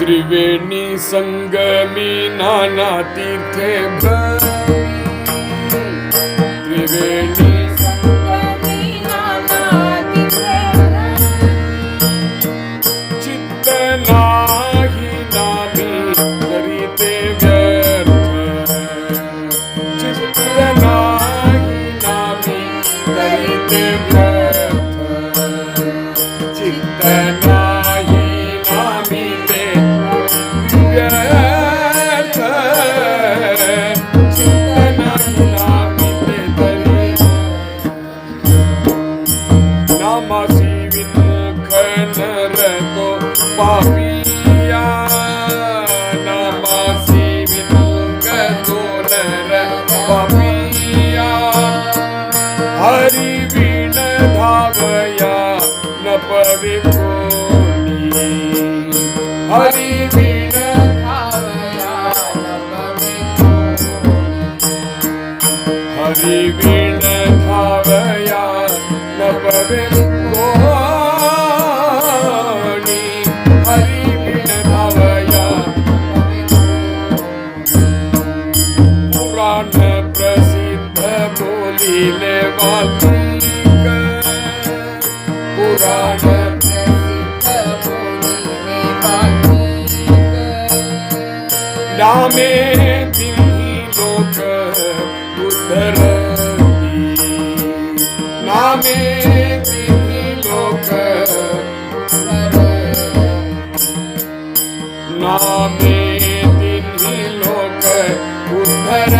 त्रिवेणी सङ्गमी नानातीर्थे भ na na Uddhara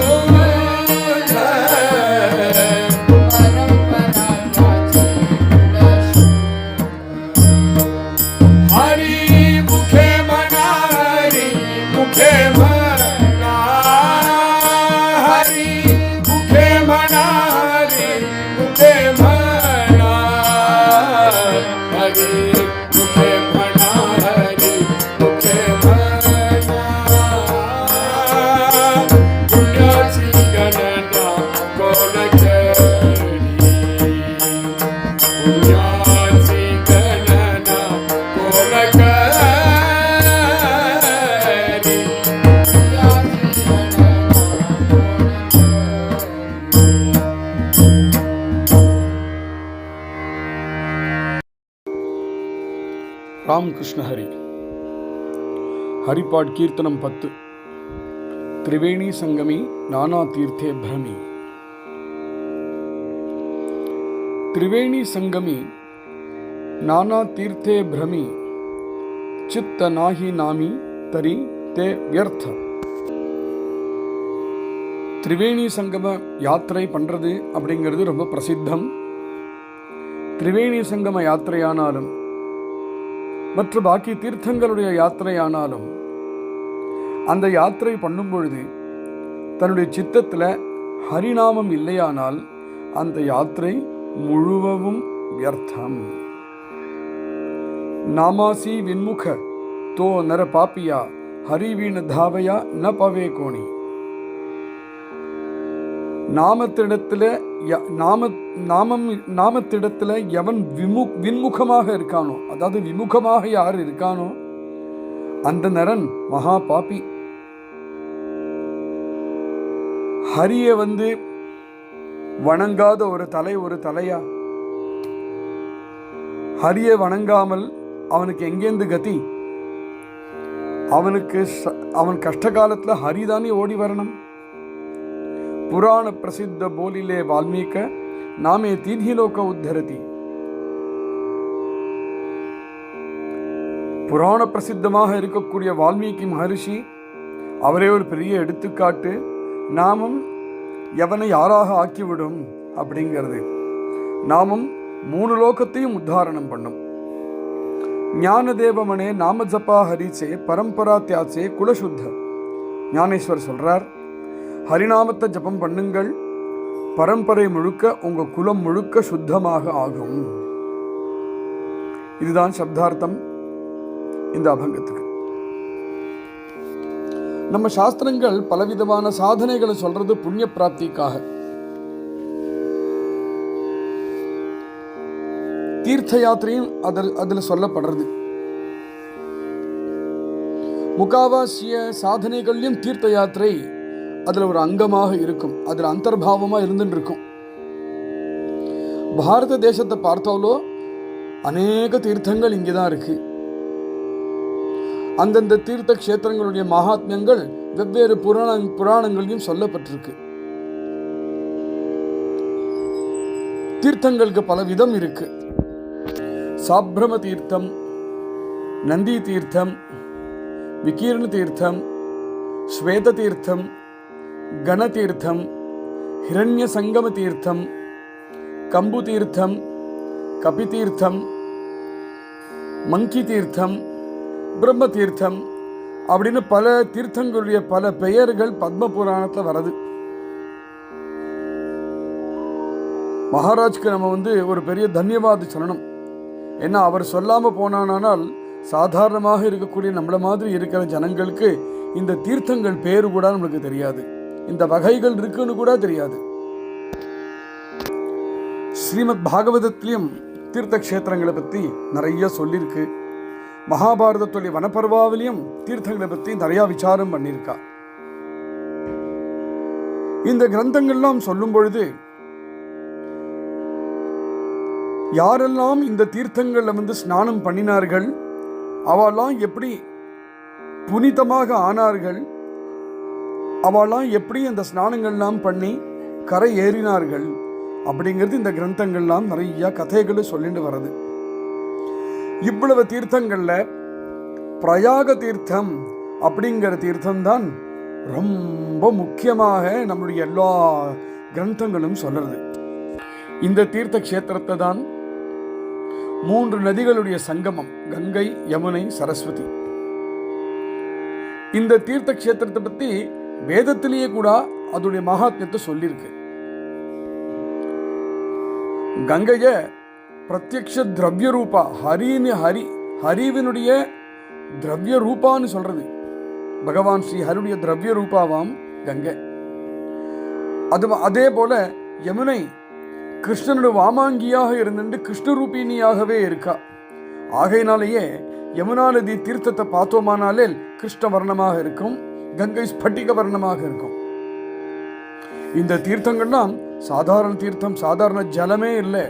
கிருஷ்ணஹரி Haripath கீர்த்தனம் பத்து. திரிவேணி சங்கமி நானா தீர்த்தே பிரமி. திரிவேணி சங்கமி நானா தீர்த்தே பிரமி. சித்த நாகி நாமி தரி தே வியர்த்த. திரிவேணி சங்கம யாத்திரை பண்றது அப்படிங்கிறது ரொம்ப பிரசித்தம். திரிவேணி சங்கம யாத்திரையானாலும் மற்ற பாக்கி தீர்த்தங்களுடைய யாத்திரையானாலும் அந்த யாத்திரை பண்ணும் பொழுது தன்னுடைய சித்தத்தில் ஹரிநாமம் இல்லையானால் அந்த யாத்திரை முழுவவும் வியர்த்தம். நாமாசி வின்முக தோ நர பாப்பியா ஹரிவீண தாவையா ந பவே கோணி. நாமத்திடத்தில் ய- நாம நாமம் நாமத்திடத்தில் எவன் விமு வின்முகமாக இருக்கானோ அதாவது விமுகமாக யார் இருக்கானோ அந்த நரன் மகா பாப்பி ஹரிய வந்து வணங்காத ஒரு தலை ஒரு தலையா? ஹரிய வணங்காமல் அவனுக்கு எங்கேந்து கதி? அவனுக்கு ச- அவன் கஷ்ட காலத்தில் ஹரிதானே ஓடி வரணும். ಪುರಾಣ ಪ್ರಸಿದ್ಧ ಬೋಲಿಲೆ ವಾಲ್ಮೀಕ ನಾಮೇ ತೀರ್ಹಿಲೋಕ ಉದ್ಧರತಿ புராண பிரசித்தமாக இருக்கக்கூடிய வால்மீகி மகரிஷி அவரே ஒரு பெரிய எடுத்துக்காட்டு நாமும் எவனை யாராக ஆக்கிவிடும் அப்படிங்கிறது நாமும் மூணு லோகத்தையும் உத்தாரணம் பண்ணும் ஞானதேவமனே நாம ஜப்பா ஹரிச்சே பரம்பரா தியாச்சே குலசுத்த ஞானேஸ்வர் சொல்றார் ஹரிநாமத்தை ஜபம் பண்ணுங்கள். பரம்பரை முழுக்க உங்கள் குலம் முழுக்க சுத்தமாக ஆகும். இதுதான் சப்தார்த்தம். இந்த அபங்கத்துக்கு. நம்ம சாஸ்திரங்கள் பலவிதமான சாதனைகளை சொல்றது புண்ணிய பிராப்திக்காக. தீர்த்த யாத்திரையும் அதில் அதில் சொல்லப்படுறது. முகாவாசிய சாதனைகள்லையும் தீர்த்த யாத்திரை அதில் ஒரு அங்கமாக இருக்கும். அதில் அந்தர்பாவமாக இருந்துட்டு இருக்கும் பாரத தேசத்தை பார்த்தாலோ அநேக தீர்த்தங்கள் இங்கே தான் இருக்கு. அந்தந்த தீர்த்த கஷேத்திரங்களுடைய மகாத்மியங்கள் வெவ்வேறு புராண புராணங்களையும் சொல்லப்பட்டிருக்கு. தீர்த்தங்களுக்கு பல விதம் இருக்கு. சாப்ரம தீர்த்தம் நந்தி தீர்த்தம் விகீர்ண தீர்த்தம் ஸ்வேத தீர்த்தம் கணதீர்த்தம் ஹிரண்ய சங்கம தீர்த்தம் கம்பு தீர்த்தம் கபி தீர்த்தம் மங்கி தீர்த்தம் பிரம்ம தீர்த்தம் அப்படின்னு பல தீர்த்தங்களுடைய பல பெயர்கள் பத்ம புராணத்தில் வர்றது மகாராஜ்க்கு நம்ம வந்து ஒரு பெரிய தன்யவாத சொல்லணும் ஏன்னா அவர் சொல்லாமல் போனானால் சாதாரணமாக இருக்கக்கூடிய நம்மளை மாதிரி இருக்கிற ஜனங்களுக்கு இந்த தீர்த்தங்கள் பேரு கூட நம்மளுக்கு தெரியாது. இந்த வகைகள் இருக்குன்னு கூட தெரியாது. ஸ்ரீமத் பாகவதத்திலையும் தீர்த்த கஷேத்திரங்களை பற்றி நிறைய சொல்லியிருக்கு மகாபாரதத்துடைய வனப்பர்வாவிலையும் தீர்த்தங்களை பற்றி நிறைய விசாரம் பண்ணியிருக்கா. இந்த கிரந்தங்கள்லாம் சொல்லும் பொழுது யாரெல்லாம் இந்த தீர்த்தங்களில் வந்து ஸ்நானம் பண்ணினார்கள் அவெல்லாம் எப்படி புனிதமாக ஆனார்கள் அவெல்லாம் எப்படி அந்த ஸ்நானங்கள்லாம் பண்ணி கரை ஏறினார்கள் அப்படிங்கிறது இந்த கிரந்தங்கள்லாம் நிறைய கதைகளை சொல்லிட்டு வர்றது. இவ்வளவு தீர்த்தங்களில் பிரயாக தீர்த்தம் அப்படிங்கிற தீர்த்தம் தான் ரொம்ப முக்கியமாக நம்மளுடைய எல்லா கிரந்தங்களும் சொல்றது இந்த தீர்த்த கஷேத்திரத்தை தான் மூன்று நதிகளுடைய சங்கமம் கங்கை யமுனை சரஸ்வதி. இந்த தீர்த்த கஷேத்திரத்தை பற்றி வேதத்திலேயே கூட அதோடைய மகாத்மியத்தை சொல்லியிருக்கு. கங்கைய பிரத்யக்ஷ திரவிய ரூபா ஹரின்னு ஹரி ஹரிவினுடைய திரவிய ரூபான்னு சொல்றது. பகவான் ஸ்ரீ ஹரியுடைய திரவிய ரூபாவாம் கங்கை. அது அதே போல யமுனை கிருஷ்ணனுடைய வாமாங்கியாக இருந்துட்டு கிருஷ்ணரூபிணியாகவே இருக்கா. ஆகையினாலேயே யமுனா நதி தீர்த்தத்தை பார்த்தோமானாலே கிருஷ்ண வர்ணமாக இருக்கும். கங்கை ஸ்பட்டிக வர்ணமாக இருக்கும். இந்த தீர்த்தங்கள்லாம் சாதாரண தீர்த்தம் சாதாரண ஜலமே இல்லை.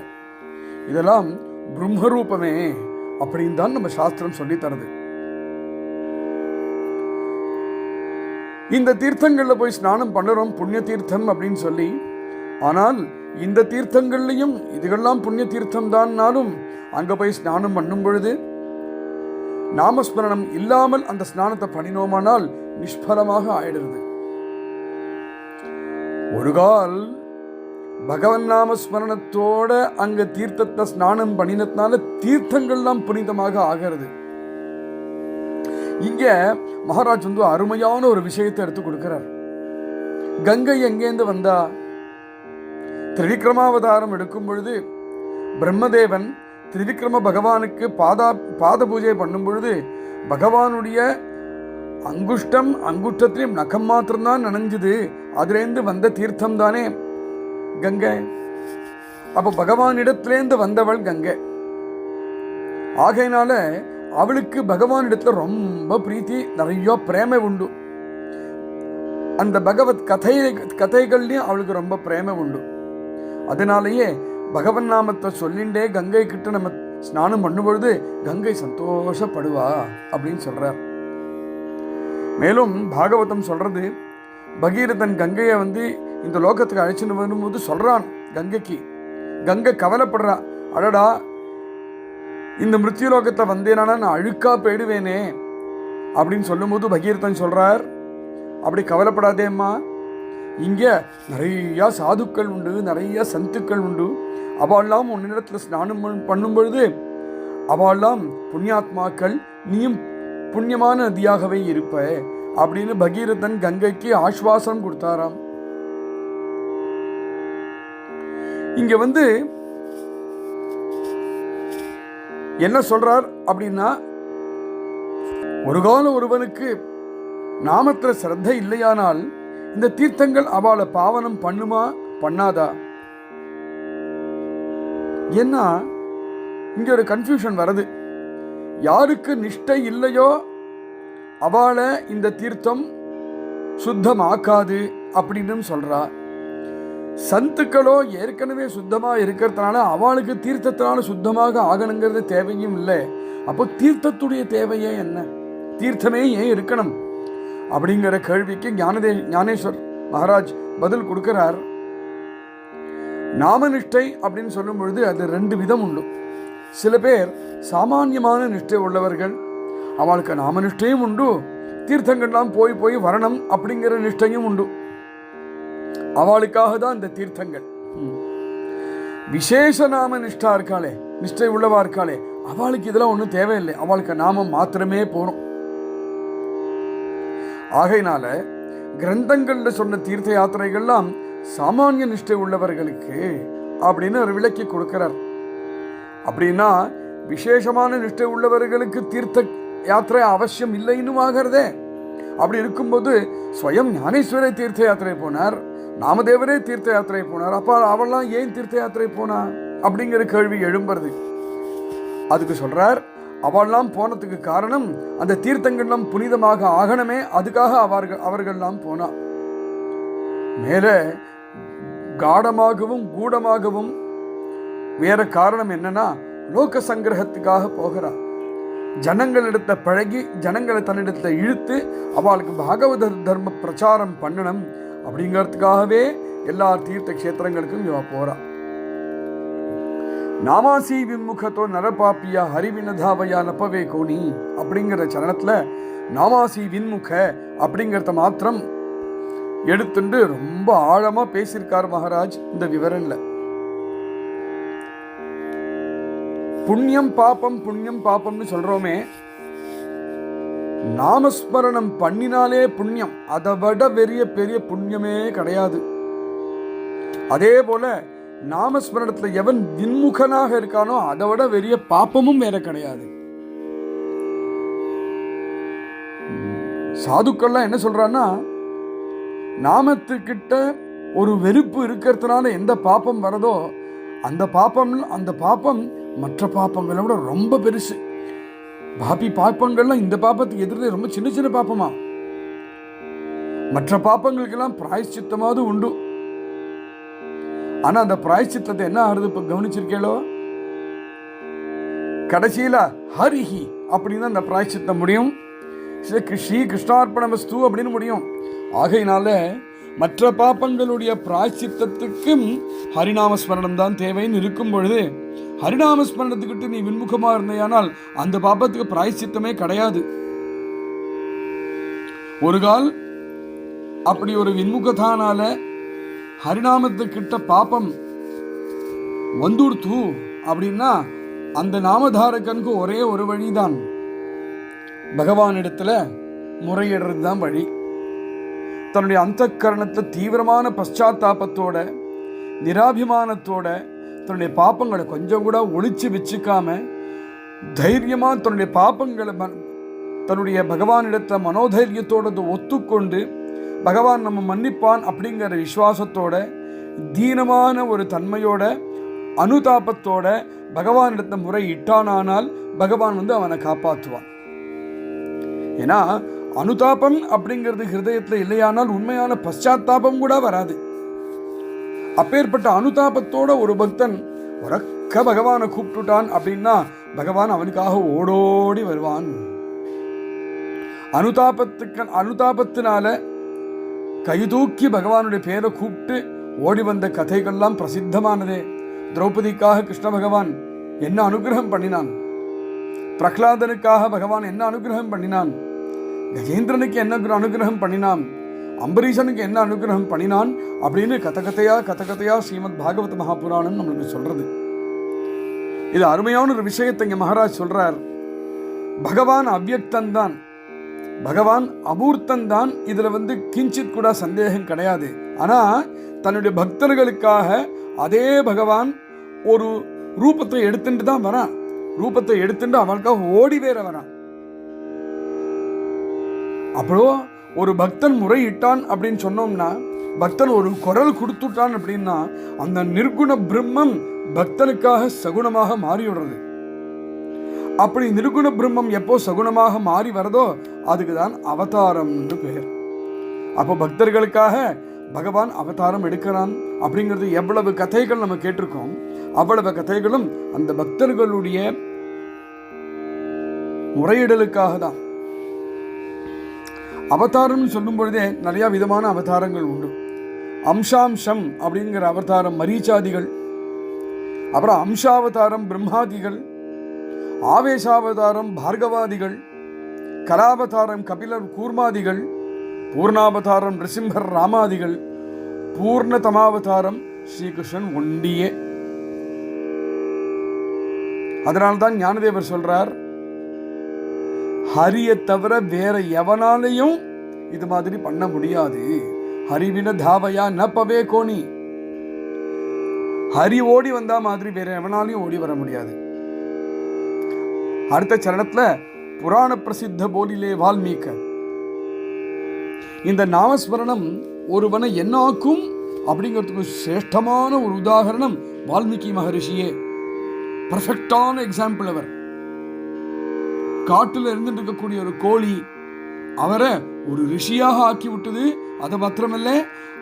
இதெல்லாம் பிரம்மரூபமே அப்படின்னு தான் நம்ம சாஸ்திரம் சொல்லி தருது. இந்த தீர்த்தங்கள்ல போய் ஸ்நானம் பண்ணுறோம் புண்ணிய தீர்த்தம் அப்படின்னு சொல்லி. ஆனால் இந்த தீர்த்தங்கள்லையும் இதுகெல்லாம் புண்ணிய தீர்த்தம் தான்னாலும் அங்க போய் ஸ்நானம் பண்ணும் பொழுது நாமஸ்மரணம் இல்லாமல் அந்த ஸ்நானத்தை பண்ணினோமானால் நிஷ்பலமாக ஆயிடுறது. ஒரு கால் பகவன் நாம ஸ்மரணத்தோட அங்க தீர்த்தத்தை ஸ்நானம் பண்ணினதுனால தீர்த்தங்கள்லாம் புனிதமாக ஆகிறது. இங்க மகாராஜ் வந்து அருமையான ஒரு விஷயத்தை எடுத்து கொடுக்கிறார். கங்கை எங்கேருந்து வந்தா? திரிவிக்ரமாவதாரம் எடுக்கும் பொழுது பிரம்மதேவன் திரிவிக்ரம பகவானுக்கு பாதா பாத பூஜை பண்ணும் பொழுது பகவானுடைய அங்குஷ்டம் அங்குஷ்டத்திலையும் நகம் மாத்திரம்தான் நனைஞ்சுது. அதுலேருந்து வந்த தீர்த்தம் தானே கங்கை. அப்போ பகவானிடத்துலேருந்து வந்தவள் கங்கை. ஆகையினால அவளுக்கு பகவானிடத்துல ரொம்ப பிரீத்தி நிறைய பிரேமை உண்டு. அந்த பகவத் கதை கதைகள்லையும் அவளுக்கு ரொம்ப பிரேமை உண்டு. அதனாலேயே பகவன் நாமத்தை சொல்லிண்டே கங்கை கிட்ட நம்ம ஸ்நானம் பண்ணும் பொழுது கங்கை சந்தோஷப்படுவா? அப்படின்னு சொல்றார். மேலும் பாகவதம் சொல்கிறது பகீரதன் கங்கையை வந்து இந்த லோகத்துக்கு அழைச்சிட்டு வரும்போது சொல்கிறான் கங்கைக்கு. கங்கை கவலைப்படுறா அடடா இந்த மிருத்யுலோகத்தை வந்தேனானா நான் அழுக்கா போயிடுவேனே அப்படின்னு சொல்லும்போது பகீரதன் சொல்கிறார் அப்படி கவலைப்படாதேம்மா இங்கே நிறையா சாதுக்கள் உண்டு நிறையா சந்துக்கள் உண்டு. அவெல்லாம் உன்னிடத்தில் ஸ்நானம் பண்ணும் பொழுது அவெல்லாம் புண்ணியாத்மாக்கள் நீயும் புண்ணியமான நதியாகவே இருப்ப அப்படின்னு பகீரதன் கங்கைக்கு ஆஸ்வாசம் கொடுத்தாராம். இங்க வந்து என்ன சொல்றார் அப்படின்னா ஒரு காலம் ஒருவனுக்கு நாமத்துல சிரத்தை இல்லையானால் இந்த தீர்த்தங்கள் அவளை பாவனம் பண்ணுமா பண்ணாதா? ஏன்னா இங்க ஒரு கன்ஃபியூஷன் வருது யாருக்கு நிஷ்டை இல்லையோ அவளை இந்த தீர்த்தம் சுத்தமாக்காது அப்படின்னு சொல்கிறா சந்துக்களோ ஏற்கனவே சுத்தமாக இருக்கிறதுனால அவளுக்கு தீர்த்தத்தினால சுத்தமாக ஆகணுங்கிறது தேவையும் இல்லை. அப்போ தீர்த்தத்துடைய தேவையே என்ன? தீர்த்தமே ஏன் இருக்கணும்? அப்படிங்கிற கேள்விக்கு ஞானதே ஞானேஸ்வர் மகாராஜ் பதில் கொடுக்கிறார். நாமநிஷ்டை அப்படின்னு சொல்லும் பொழுது அது ரெண்டு விதம் உண்டு. சில பேர் சாமானியமான நிஷ்டை உள்ளவர்கள். அவளுக்கு நாமநிஷ்டையும் உண்டு தீர்த்தங்கள்லாம் போய் போய் வரணும் அப்படிங்கிற நிஷ்டையும் உண்டு. அவளுக்காக தான் இந்த தீர்த்தங்கள். விசேஷ நாம நிஷ்டா இருக்காளே நிஷ்டை உள்ளவா இருக்காளே அவளுக்கு இதெல்லாம் ஒன்றும் தேவையில்லை. அவளுக்கு நாமம் மாத்திரமே போகணும் ஆகையினால கிரந்தங்கள்ல சொன்ன தீர்த்த யாத்திரைகள்லாம் சாமானிய நிஷ்டை உள்ளவர்களுக்கு அப்படின்னு ஒரு விளக்கி கொடுக்கிறார். அப்படின்னா விசேஷமான நிஷ்டை உள்ளவர்களுக்கு தீர்த்த யாத்திரை அவசியம் இல்லைன்னு ஆகிறதே. அப்படி இருக்கும்போது ஸ்வயம் ஞானேஸ்வரே தீர்த்த யாத்திரை போனார் நாமதேவரே தீர்த்த யாத்திரை போனார். அப்போ அவள்லாம் ஏன் தீர்த்த யாத்திரை போனா? அப்படிங்கிற கேள்வி எழும்புறது. அதுக்கு சொல்கிறார் அவள்லாம் போனதுக்கு காரணம் அந்த தீர்த்தங்கள்லாம் புனிதமாக ஆகணுமே அதுக்காக அவர்கள் அவர்கள்லாம் போனா. மேலே காடமாகவும் கூடமாகவும் வேற காரணம் என்னன்னா லோக சங்கிரகத்துக்காக போகிறா ஜனங்களிடத்தை பழகி ஜனங்களை தன்னிடத்தை இழுத்து அவளுக்கு பாகவத தர்ம பிரச்சாரம் பண்ணணும் அப்படிங்கிறதுக்காகவே எல்லா தீர்த்த க்ஷேத்திரங்களுக்கும் இவ போறா. நாமாசி விமுகத்தோ நரபாப்பியா ஹரிவினதாவையா நப்பவே கோணி அப்படிங்கிற சரணத்துல நாமாசி விண்முக அப்படிங்கிறத மாத்திரம் எடுத்துண்டு ரொம்ப ஆழமா பேசியிருக்கார் மகாராஜ் இந்த விவரன்ல புண்ணியம் பாப்பம் புண்ணியம் பாப்பம்னு சொல்றோமே. நாமஸ்மரணம் பண்ணினாலே புண்ணியம். அதை விட பெரிய பெரிய புண்ணியமே கிடையாது. அதே போல நாமஸ்மரணத்துல எவன் தின்முகனாக இருக்கானோ அதை விட பெரிய பாப்பமும் வேற கிடையாது. சாதுக்கள்லாம் என்ன சொல்றான்னா நாமத்துக்கிட்ட ஒரு வெறுப்பு இருக்கிறதுனால எந்த பாப்பம் வரதோ அந்த பாப்பம் அந்த பாப்பம் மற்ற பாப்பங்களை விட ரொம்ப பெருசு. பாபி பாப்பங்கள்லாம் இந்த பாப்பத்துக்கு எதிர்த்து ரொம்ப சின்ன சின்ன பாப்பமா. மற்ற பாப்பங்களுக்கெல்லாம் பிராயஷ்சித்தமாவது உண்டு. ஆனா அந்த பிராயஷ்சித்தத்தை என்ன ஆகுது இப்ப கவனிச்சிருக்கேளோ கடைசியில ஹரிஹி அப்படின்னு அந்த பிராயஷ்சித்தம் முடியும். ஸ்ரீ ஸ்ரீ கிருஷ்ணார்ப்பணமஸ்து அப்படின்னு முடியும். ஆகையினால மற்ற பாப்பங்களுடைய பிராய்ச்சித்தத்துக்கும் ஹரிநாம ஸ்மரணம் தான் தேவைன்னு இருக்கும் பொழுது ஹரிநாம ஸ்மரணத்துக்கிட்டு நீ விண்முகமா இருந்தையானால் அந்த பாப்பத்துக்கு பிராய்ச்சித்தமே கிடையாது. ஒரு கால் அப்படி ஒரு விண்முகத்தானால ஹரிநாமத்துக்கிட்ட பாப்பம் வந்துடுத்து அப்படின்னா அந்த நாமதாரகனுக்கு ஒரே ஒரு வழிதான். பகவானிடத்துல முறையிடுறது தான் வழி. தன்னுடைய அந்த கரணத்தை தீவிரமான பశ్చాத்தாபத்தோட நிராபிமானத்தோட தன்னுடைய பாப்பங்களை கொஞ்சம் கூட ஒழிச்சு வச்சுக்காம தைரியமாக தன்னுடைய பாப்பங்களை ம- தன்னுடைய பகவானிடத்தை மனோதைரியத்தோடு ஒத்துக்கொண்டு பகவான் நம்ம மன்னிப்பான் அப்படிங்கிற விசுவாசத்தோட தீனமான ஒரு தன்மையோட அனுதாபத்தோட பகவானிடத்தை முறை இட்டானானால் பகவான் வந்து அவனை காப்பாற்றுவான். ஏன்னா அனுதாபம் அப்படிங்கிறது ஹிருதயத்தில் இல்லையானால் உண்மையான பశ్చాத்தாபம் கூட வராது. அப்பேற்பட்ட அனுதாபத்தோட ஒரு பக்தன் உறக்க பகவானை கூப்பிட்டுட்டான் அப்படின்னா பகவான் அவனுக்காக ஓடோடி வருவான். அனுதாபத்துக்கு அனுதாபத்தினால கைதூக்கி பகவானுடைய பேரை கூப்பிட்டு ஓடி வந்த கதைகள்லாம் பிரசித்தமானதே. திரௌபதிக்காக கிருஷ்ண பகவான் என்ன அனுகிரகம் பண்ணினான்? பிரகலாதனுக்காக பகவான் என்ன அனுகிரகம் பண்ணினான்? கஜேந்திரனுக்கு என்ன அனுகிரகம் பண்ணினான்? அம்பரீஷனுக்கு என்ன அனுகிரகம் பண்ணினான் அப்படின்னு கத கதையா ஸ்ரீமத் பாகவத மகாபுராணம் நம்மளுக்கு சொல்றது. இது அருமையான ஒரு விஷயத்தை இங்க மகாராஜ் சொல்றார். பகவான் அவ்வியக்தந்தான். பகவான் அபூர்த்தந்தான். இதுல வந்து கிஞ்சித் கூட சந்தேகம் கிடையாது. ஆனா தன்னுடைய பக்தர்களுக்காக அதே பகவான் ஒரு ரூபத்தை எடுத்துட்டு தான் வரான். ரூபத்தை எடுத்துட்டு அவனுக்காக ஓடி வேற வரான். அப்புறம் ஒரு பக்தன் முறையிட்டான் அப்படின்னு சொன்னோம்னா பக்தன் ஒரு குரல் கொடுத்துட்டான் அப்படின்னா அந்த நிர்குண பிரம்மம் பக்தனுக்காக சகுணமாக மாறிவிடுறது. அப்படி நிர்குண பிரம்மம் எப்போ சகுணமாக மாறி வரதோ அதுக்கு தான் அவதாரம்னு பெயர். அப்போ பக்தர்களுக்காக பகவான் அவதாரம் எடுக்கிறான் அப்படிங்கிறது எவ்வளவு கதைகள் நம்ம கேட்டிருக்கோம். அவ்வளவு கதைகளும் அந்த பக்தர்களுடைய முறையிடலுக்காக தான் அவதாரம்னு சொல்லும் பொழுதே நிறைய விதமான அவதாரங்கள் உண்டு. அம்சாம்சம் அப்படிங்கிற அவதாரம் மரீச்சாதிகள் அப்புறம் அம்சாவதாரம் பிரம்மாதிகள் ஆவேசாவதாரம் பார்கவாதிகள் கலாவதாரம் கபிலர் கூர்மாதிகள் பூர்ணாவதாரம் நிருசிம்மர் ராமாதிகள் பூர்ணதமாவதாரம் ஸ்ரீகிருஷ்ணன் ஒண்டியே. அதனால்தான் ஞானதேவர் சொல்றார் ஹரியை தவிர வேற எவனாலையும் இது மாதிரி பண்ண முடியாது. ஹரிவின தாவையா ந பவே கோணி. ஹரி ஓடி வந்தா மாதிரி வேற எவனாலையும் ஓடி வர முடியாது. அடுத்த சரணத்துல புராண பிரசித்த போலிலே வால்மீக இந்த நாமஸ்மரணம் ஒருவனை என்னாக்கும் அப்படிங்கிறதுக்கு சிரேஷ்டமான ஒரு உதாகரணம் வால்மீகி மகரிஷியே. பர்ஃபெக்டான எக்ஸாம்பிள் அவர். காட்டுல இருந்துட்டு இருக்கக்கூடிய ஒரு கோழி அவரை ஒரு ரிஷியாக ஆக்கி விட்டது அது மாத்திரமல்ல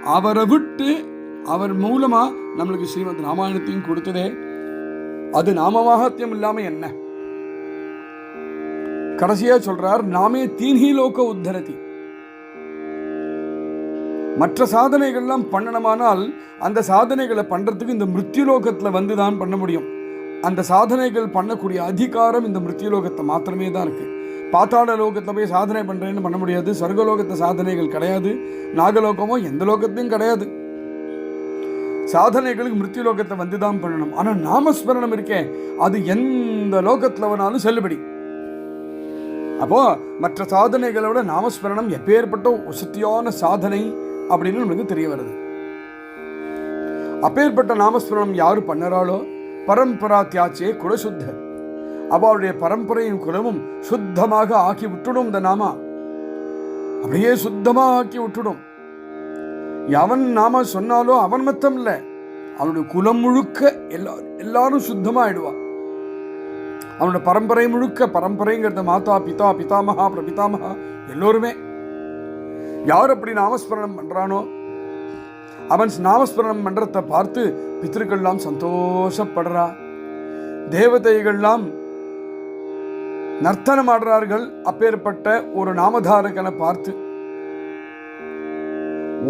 அவரை விட்டு அவர் மூலமா நம்மளுக்கு ஸ்ரீமத் ராமாயணத்தையும் கொடுத்ததே. அது நாமமாகத்தியம் இல்லாம என்ன? கடைசியா சொல்றார் நாமே தீன்ஹி லோக உத்தரதி. மற்ற சாதனைகள்லாம் பண்ணணுமானால் அந்த சாதனைகளை பண்றதுக்கு இந்த மிருத்யுலோகத்துல வந்து தான் பண்ண முடியும். அந்த சாதனைகள் பண்ணக்கூடிய அதிகாரம் இந்த மிருத்தியலோகத்தை மாத்திரமே தான் இருக்குது பாத்தாள லோகத்தை போய் சாதனை பண்ணுறேன்னு பண்ண முடியாது. சொர்க்கலோகத்தை சாதனைகள் கிடையாது. நாகலோகமோ எந்த லோகத்தையும் கிடையாது. சாதனைகளுக்கு மிருத்தி லோகத்தை வந்து தான் பண்ணணும். ஆனால் நாமஸ்மரணம் இருக்கே. அது எந்த லோகத்தில் வேணாலும் செல்லுபடி. அப்போ மற்ற சாதனைகளை விட நாமஸ்மரணம் எப்பேற்பட்ட உசத்தியான சாதனை அப்படின்னு நம்மளுக்கு தெரிய வருது. அப்பேற்பட்ட நாமஸ்மரணம் யார் பண்ணுறாளோ பரம்பரா தியாச்சே குலசுத்த. அவளுடைய பரம்பரையும் குலமும் சுத்தமாக ஆக்கி விட்டுடும் இந்த நாமா. அப்படியே சுத்தமாக ஆக்கி விட்டுடும். எவன் நாம சொன்னாலோ அவன் மத்தம் இல்லை அவனுடைய குலம் முழுக்க எல்லா எல்லாரும் சுத்தமா ஆயிடுவான் அவனோட பரம்பரை முழுக்க பரம்பரைங்கிறது மாதா பிதா பிதாமகா பிரபிதாமகா எல்லோருமே. யார் அப்படி நாமஸ்மரணம் பண்றானோ அவன் நாமஸ்மரணம் பண்றதை பார்த்து பித்திருக்கள்லாம் சந்தோஷப்படுறா. தேவதைகள்லாம் நர்த்தனம் ஆடுறார்கள். அப்பேற்பட்ட ஒரு நாமதாரகனை பார்த்து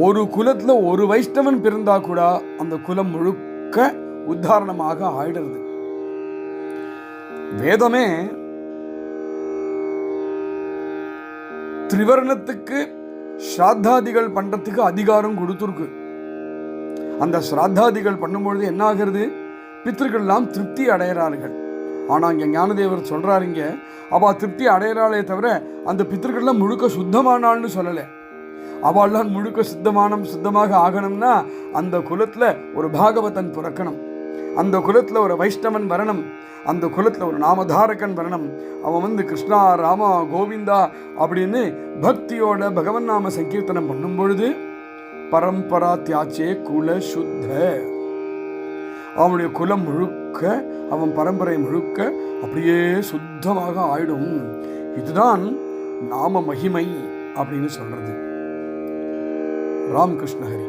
ஒரு குலத்துல ஒரு வைஷ்ணவன் பிறந்தா கூட அந்த குலம் முழுக்க உத்தாரணமாக ஆயிடுறது. வேதமே திரிவர்ணத்துக்கு ஸ்ராத்தாதிகள் பண்றதுக்கு அதிகாரம் கொடுத்துருக்கு. அந்த ஸ்ராத்தாதிகள் பண்ணும்பொழுது என்ன ஆகிறது பித்திருக்கள்லாம் திருப்தி அடைகிறார்கள். ஆனால் இங்கே ஞானதேவர் சொல்கிறாரு இங்கே அவள் திருப்தி அடையிறாளே தவிர அந்த பித்திருக்கள்லாம் முழுக்க சுத்தமானாள்னு சொல்லலை. அவள்லாம் முழுக்க சுத்தமானம் சுத்தமாக ஆகணும்னா அந்த குலத்தில் ஒரு பாகவதன் பிறக்கணும். அந்த குலத்தில் ஒரு வைஷ்ணவன் வரணும். அந்த குலத்தில் ஒரு நாமதாரகன் வரணும். அவன் வந்து கிருஷ்ணா ராமா கோவிந்தா அப்படின்னு பக்தியோட பகவன் நாம சங்கீர்த்தனம் பண்ணும் பொழுது பரம்பரா தியாச்சே குல சுத்த. அவனுடைய குலம் முழுக்க அவன் பரம்பரை முழுக்க அப்படியே சுத்தமாக ஆயிடும். இதுதான் நாம மகிமை அப்படின்னு சொல்றது. ராம் ஹரி